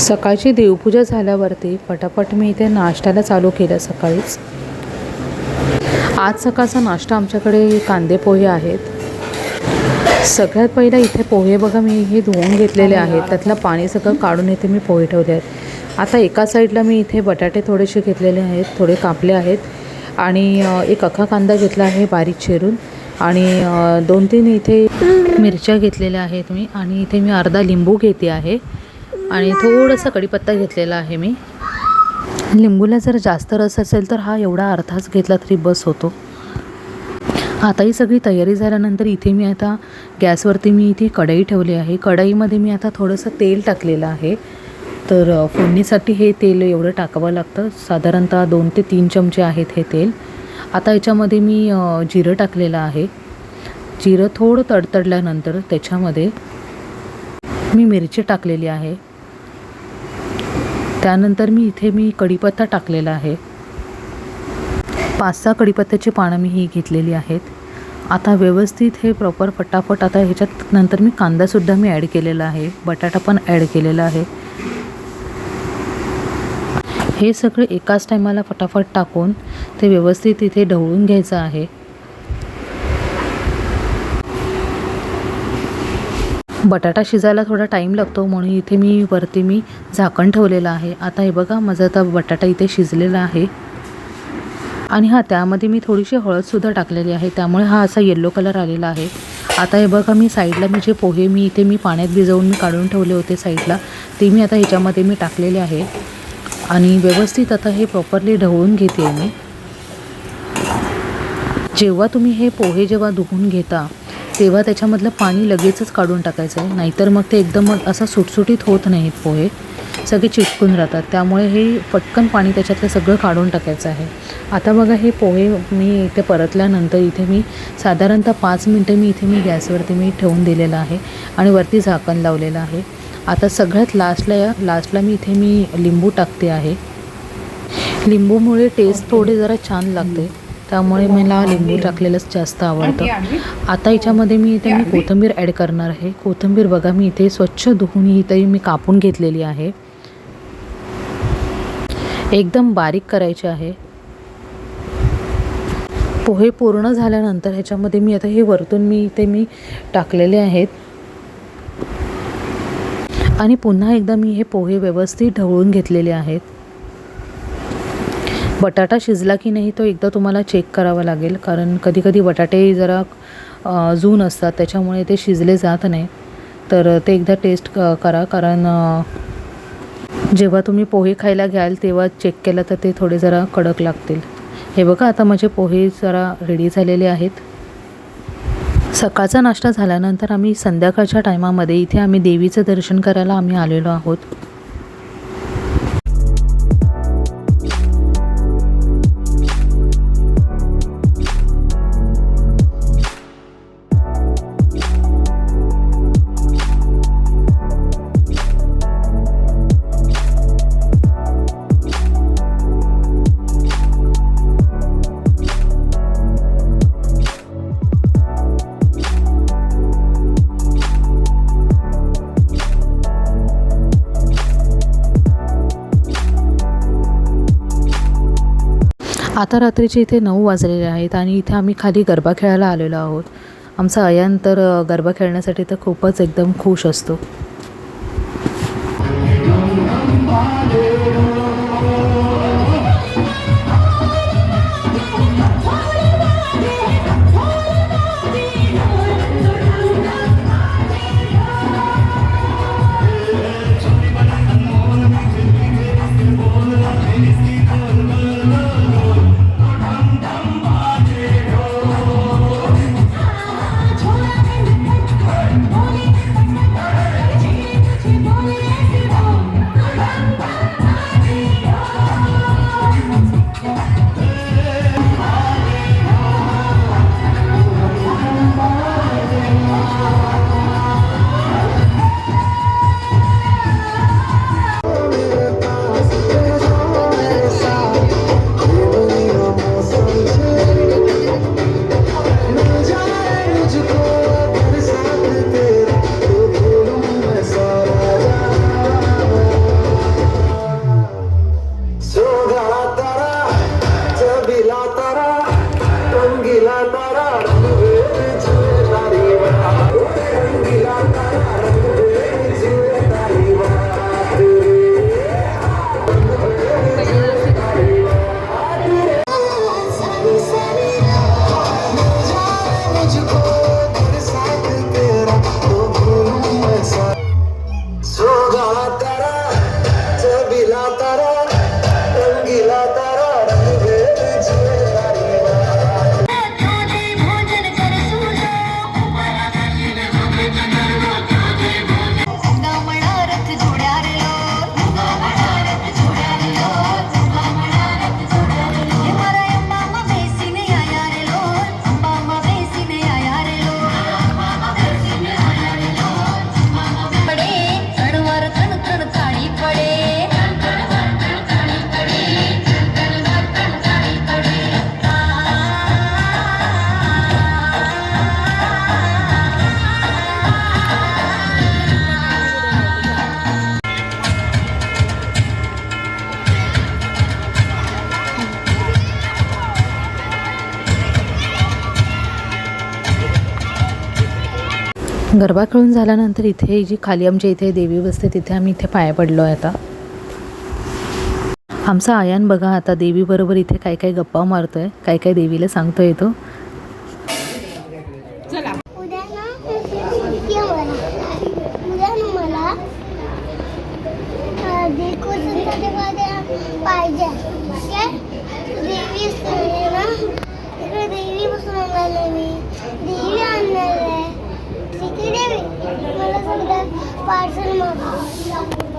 सकाळची देवपूजा झाल्यावरती पटापट मी इथे नाश्त्याला चालू केलं सकाळीच. आज सकाळचा नाश्ता आमच्याकडे कांदे पोहे आहेत. सगळ्यात पहिला इथे पोहे बघा मी हे धुवून घेतलेले आहेत. त्यातलं पाणी सगळं काढून इथे मी पोहे ठेवले आहेत. आता एका साईडला मी इथे बटाटे थोडेसे घेतलेले आहेत थोडे कापले आहेत. आणि एक अख्खा कांदा घेतला आहे बारीक चिरून. आणि दोन तीन इथे मिरच्या घेतलेल्या आहेत मी. आणि इथे मी अर्धा लिंबू घेते आहे. आणि थोडासा कढीपत्ता घेतलेला आहे मी. लिंबूला जर जास्त रस असेल तर हा एवढा अर्धाच घेतला तरी बस होतो. आता ही सगळी तयारी झाल्यानंतर इथे मी आता गॅसवरती मी इथे कढई ठेवली आहे. कढईमध्ये मी आता थोडंसं तेल टाकलेलं आहे. तर फोडणीसाठी हे तेल एवढं टाकावं लागतं. साधारणतः दोन ते तीन चमचे आहेत हे तेल. आता याच्यामध्ये मी जिरं टाकलेलं आहे. जिरं थोडं तडतडल्यानंतर त्याच्यामध्ये मी मिरची टाकलेली आहे. त्यानंतर मी इथे मी कढीपत्ता टाकलेला आहे. पाच सहा कढीपत्त्याची पानं मी ही घेतलेली आहेत. आता व्यवस्थित हे प्रॉपर फटाफट आता ह्याच्यात नंतर मी कांदासुद्धा मी ॲड केलेला आहे. बटाटा पण ॲड केलेला आहे. हे सगळे एकाच टायमाला फटाफट टाकून ते व्यवस्थित इथे ढवळून घ्यायचं आहे. बटाटा शिजायला थोडा टाईम लागतो म्हणून इथे मी वरती मी झाकण ठेवलेलं आहे. आता हे बघा माझा आता बटाटा इथे शिजलेला आहे. आणि हा त्यामध्ये मी थोडीशी हळदसुद्धा टाकलेली आहे. त्यामुळे हा असा येल्लो कलर आलेला आहे. आता हे बघा मी साईडला मी जे पोहे मी इथे मी पाण्यात भिजवून मी काढून ठेवले होते साईडला ते मी आता ह्याच्यामध्ये मी टाकलेले आहे. आणि व्यवस्थित आता हे प्रॉपरली ढवळून घेते मी. जेव्हा तुम्ही हे पोहे जेव्हा धुवून घेता तेव्हा त्याच्यामधलं पाणी लगेचच काढून टाकायचं आहे नाहीतर मग ते एकदम असं सुटसुटीत होत नाहीत पोहे. सगळे चिटकून राहतात. त्यामुळे हे पटकन पाणी त्याच्यातलं सगळं काढून टाकायचं आहे. आता बघा हे पोहे मी इथे परतल्यानंतर इथे मी साधारणतः पाच मिनटं मी इथे मी गॅसवरती मी ठेवून दिलेलं आहे आणि वरती झाकण लावलेलं आहे. आता सगळ्यात लास्टला या लास्टला मी इथे मी लिंबू टाकते आहे. लिंबूमुळे टेस्ट थोडे जरा छान लागते. त्यामुळे मला लिंबू टाकलेलंच जास्त आवडतं. आता याच्यामध्ये मी इथे मी कोथिंबीर ॲड करणार आहे. कोथिंबीर बघा मी इथे स्वच्छ धुवून इथे मी कापून घेतलेली आहे. एकदम बारीक करायचे आहे. पोहे पूर्ण झाल्यानंतर ह्याच्यामध्ये मी आता हे वरतून मी इथे मी टाकलेले आहेत. आणि पुन्हा एकदा मी हे पोहे व्यवस्थित ढवळून घेतलेले आहेत. बटाटा शिजला की नाही तो एकदा तुम्हाला चेक करावा लागेल. कारण कधीकधी बटाटे जरा जून असतात त्याच्यामुळे ते शिजले जात नाही. तर ते एकदा टेस्ट क करा. कारण जेव्हा तुम्ही पोहे खायला घ्याल तेव्हा चेक केलं तर ते थोडे जरा कडक लागतील. हे बघा आता माझे पोहे जरा रेडी झालेले आहेत. सकाळचा नाश्ता झाल्यानंतर आम्ही संध्याकाळच्या टायमामध्ये इथे आम्ही देवीचं दर्शन करायला आम्ही आलेलो आहोत. आता रात्रीचे इथे नऊ वाजलेले आहेत आणि इथे आम्ही खाली गरबा खेळायला आलेलो आहोत. आमचा अयान तर गरबा खेळण्यासाठी तर खूपच एकदम खुश असतो. गरबा खेळून झाल्यानंतर इथे जी खाली आमच्या इथे देवी बसते तिथे आम्ही इथे पाया पडलो आहे आता. आमचा आयान बघा आता देवीबरोबर इथे काय काय गप्पा मारतोय काय काय देवीला सांगतोय तो देवी ना मला सगळं पार्सल मागव